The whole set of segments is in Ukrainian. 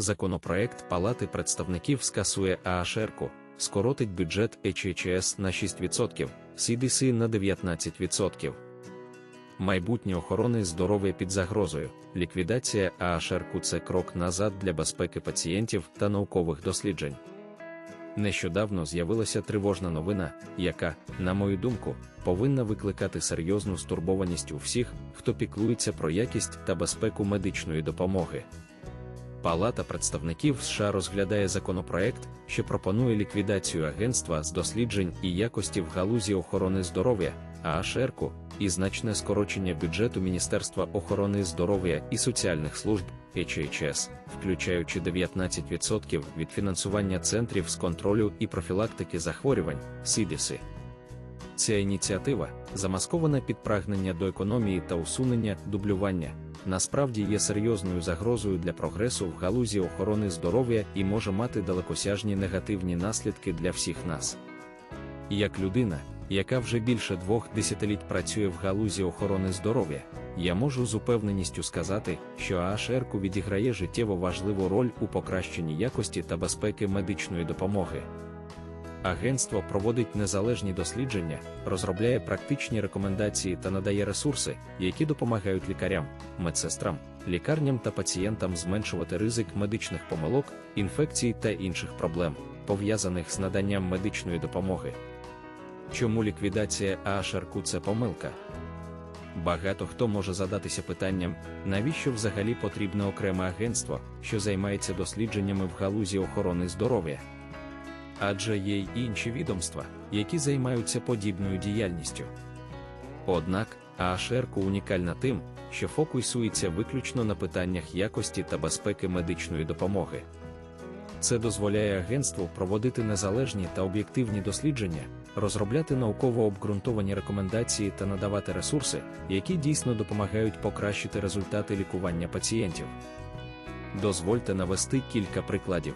Законопроект Палати представників скасує ААШРку, скоротить бюджет ЕЧЧС на 6%, CDC на 19%. Майбутнє охорони здоров'я під загрозою. Ліквідація ААШРку – це крок назад для безпеки пацієнтів та наукових досліджень. Нещодавно з'явилася тривожна новина, яка, на мою думку, повинна викликати серйозну стурбованість у всіх, хто піклується про якість та безпеку медичної допомоги. Палата представників США розглядає законопроект, що пропонує ліквідацію Агентства з досліджень і якості в галузі охорони здоров'я, ААШРку, і значне скорочення бюджету Міністерства охорони здоров'я і соціальних служб HHS, включаючи 19% від фінансування центрів з контролю і профілактики захворювань CDC. Ця ініціатива, замаскована під прагнення до економії та усунення дублювання, насправді є серйозною загрозою для прогресу в галузі охорони здоров'я і може мати далекосяжні негативні наслідки для всіх нас. Як людина, яка вже більше двох десятиліть працює в галузі охорони здоров'я, я можу з упевненістю сказати, що АШРку відіграє життєво важливу роль у покращенні якості та безпеки медичної допомоги. Агентство проводить незалежні дослідження, розробляє практичні рекомендації та надає ресурси, які допомагають лікарям, медсестрам, лікарням та пацієнтам зменшувати ризик медичних помилок, інфекцій та інших проблем, пов'язаних з наданням медичної допомоги. Чому ліквідація АШРК – це помилка? Багато хто може задатися питанням, навіщо взагалі потрібне окреме агентство, що займається дослідженнями в галузі охорони здоров'я. Адже є й інші відомства, які займаються подібною діяльністю. Однак, АШРК унікальна тим, що фокусується виключно на питаннях якості та безпеки медичної допомоги. Це дозволяє агентству проводити незалежні та об'єктивні дослідження, розробляти науково обґрунтовані рекомендації та надавати ресурси, які дійсно допомагають покращити результати лікування пацієнтів. Дозвольте навести кілька прикладів.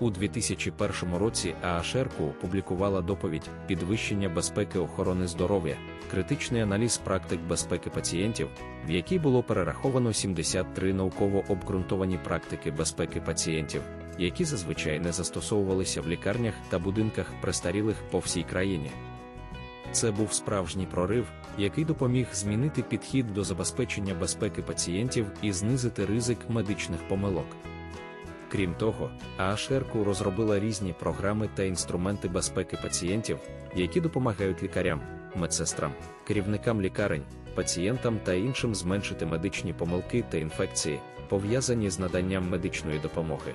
У 2001 році ААШРКУ опублікувала доповідь Підвищення безпеки охорони здоров'я, критичний аналіз практик безпеки пацієнтів, в якій було перераховано 73 науково обґрунтовані практики безпеки пацієнтів, які зазвичай не застосовувалися в лікарнях та будинках престарілих по всій країні. Це був справжній прорив, який допоміг змінити підхід до забезпечення безпеки пацієнтів і знизити ризик медичних помилок. Крім того, АШРКУ розробила різні програми та інструменти безпеки пацієнтів, які допомагають лікарям, медсестрам, керівникам лікарень, пацієнтам та іншим зменшити медичні помилки та інфекції, пов'язані з наданням медичної допомоги.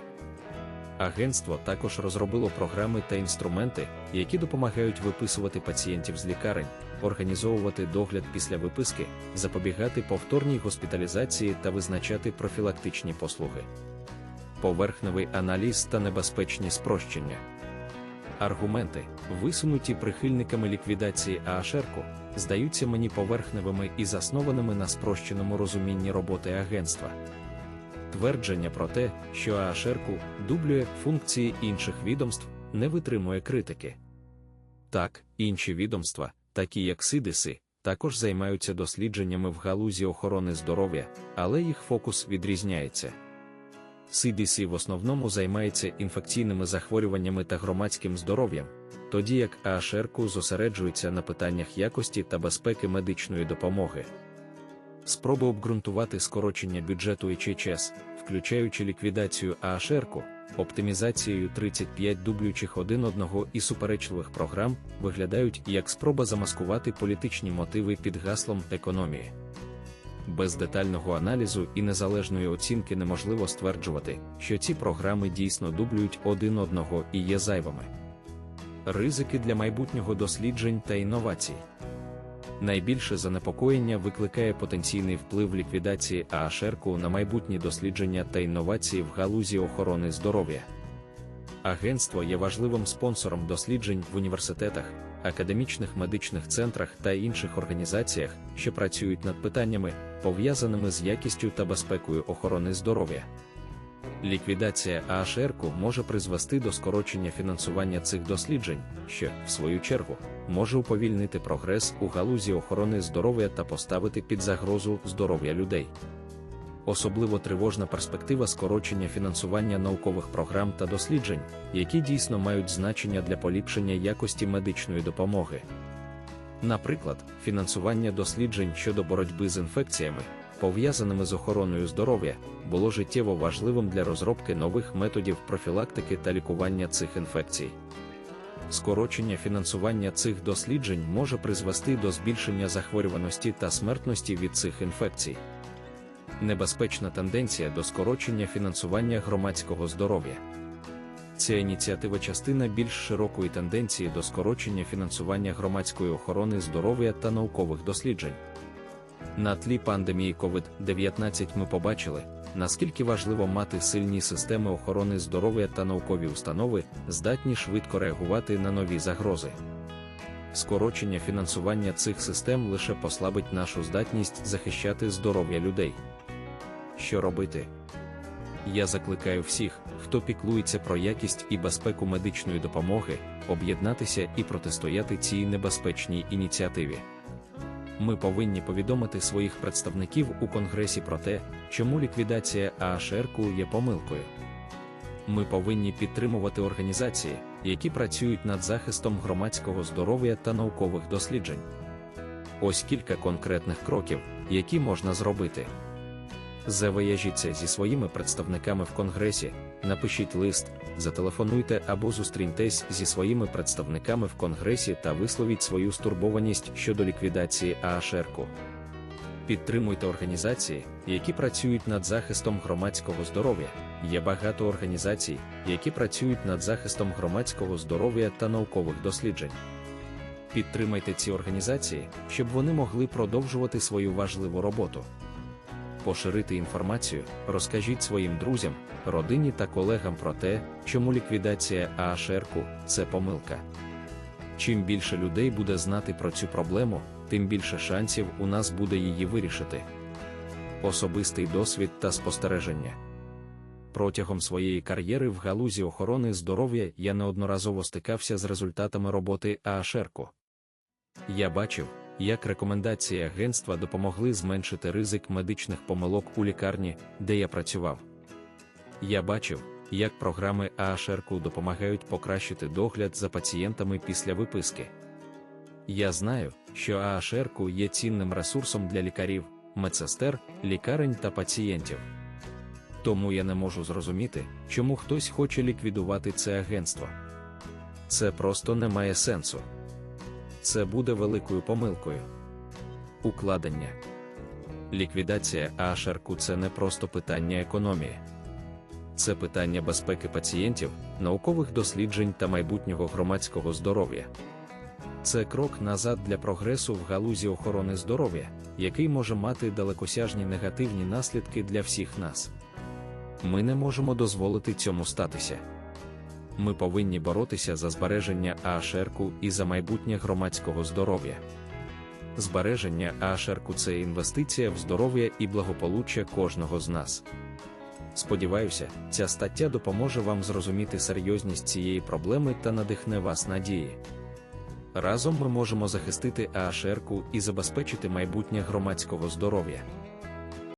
Агентство також розробило програми та інструменти, які допомагають виписувати пацієнтів з лікарень, організовувати догляд після виписки, запобігати повторній госпіталізації та визначати профілактичні послуги. Поверхневий аналіз та небезпечні спрощення. Аргументи, висунуті прихильниками ліквідації ААШРКу, здаються мені поверхневими і заснованими на спрощеному розумінні роботи агентства твердження про те, що АШРКу дублює функції інших відомств, не витримує критики. Так, інші відомства, такі як СИДИСи, також займаються дослідженнями в галузі охорони здоров'я, але їх фокус відрізняється. CDC в основному займається інфекційними захворюваннями та громадським здоров'ям, тоді як АШРКу зосереджується на питаннях якості та безпеки медичної допомоги. Спроби обґрунтувати скорочення бюджету ІЧЧС, включаючи ліквідацію АШРКу, оптимізацією 35 дублючих один одного і суперечливих програм, виглядають як спроба замаскувати політичні мотиви під гаслом економії. Без детального аналізу і незалежної оцінки неможливо стверджувати, що ці програми дійсно дублюють один одного і є зайвими. Ризики для майбутнього досліджень та інновацій. Найбільше занепокоєння викликає потенційний вплив ліквідації ААШРКу на майбутні дослідження та інновації в галузі охорони здоров'я. Агентство є важливим спонсором досліджень в університетах, академічних медичних центрах та інших організаціях, що працюють над питаннями, пов'язаними з якістю та безпекою охорони здоров'я. Ліквідація АШРКу може призвести до скорочення фінансування цих досліджень, що, в свою чергу, може уповільнити прогрес у галузі охорони здоров'я та поставити під загрозу здоров'я людей. Особливо тривожна перспектива скорочення фінансування наукових програм та досліджень, які дійсно мають значення для поліпшення якості медичної допомоги. Наприклад, фінансування досліджень щодо боротьби з інфекціями, пов'язаними з охороною здоров'я, було життєво важливим для розробки нових методів профілактики та лікування цих інфекцій. Скорочення фінансування цих досліджень може призвести до збільшення захворюваності та смертності від цих інфекцій. Небезпечна тенденція до скорочення фінансування громадського здоров'я. Ця ініціатива частина більш широкої тенденції до скорочення фінансування громадської охорони здоров'я та наукових досліджень. На тлі пандемії COVID-19 ми побачили, наскільки важливо мати сильні системи охорони здоров'я та наукові установи, здатні швидко реагувати на нові загрози. Скорочення фінансування цих систем лише послабить нашу здатність захищати здоров'я людей. Що робити? Я закликаю всіх, хто піклується про якість і безпеку медичної допомоги, об'єднатися і протистояти цій небезпечній ініціативі. Ми повинні повідомити своїх представників у Конгресі про те, чому ліквідація АШРКу є помилкою. Ми повинні підтримувати організації, які працюють над захистом громадського здоров'я та наукових досліджень. Ось кілька конкретних кроків, які можна зробити. Завияжіться зі своїми представниками в Конгресі, напишіть лист, зателефонуйте або зустріньтесь зі своїми представниками в Конгресі та висловіть свою стурбованість щодо ліквідації АШРКу. Підтримуйте організації, які працюють над захистом громадського здоров'я. Є багато організацій, які працюють над захистом громадського здоров'я та наукових досліджень. Підтримайте ці організації, щоб вони могли продовжувати свою важливу роботу поширити інформацію, розкажіть своїм друзям, родині та колегам про те, чому ліквідація АШРКу це помилка. Чим більше людей буде знати про цю проблему, тим більше шансів у нас буде її вирішити. Особистий досвід та спостереження. Протягом своєї кар'єри в галузі охорони здоров'я я неодноразово стикався з результатами роботи АШРКу. Я бачив, як рекомендації агентства допомогли зменшити ризик медичних помилок у лікарні, де я працював. Я бачив, як програми АШРК допомагають покращити догляд за пацієнтами після виписки. Я знаю, що АШРК є цінним ресурсом для лікарів, медсестер, лікарень та пацієнтів. Тому я не можу зрозуміти, чому хтось хоче ліквідувати це агентство. Це просто не має сенсу це буде великою помилкою. Укладення. Ліквідація АШРКу це не просто питання економії. Це питання безпеки пацієнтів, наукових досліджень та майбутнього громадського здоров'я. Це крок назад для прогресу в галузі охорони здоров'я, який може мати далекосяжні негативні наслідки для всіх нас. Ми не можемо дозволити цьому статися ми повинні боротися за збереження АШРКу і за майбутнє громадського здоров'я. Збереження АШРКу це інвестиція в здоров'я і благополуччя кожного з нас. Сподіваюся, ця стаття допоможе вам зрозуміти серйозність цієї проблеми та надихне вас надії. Разом ми можемо захистити АШРКу і забезпечити майбутнє громадського здоров'я.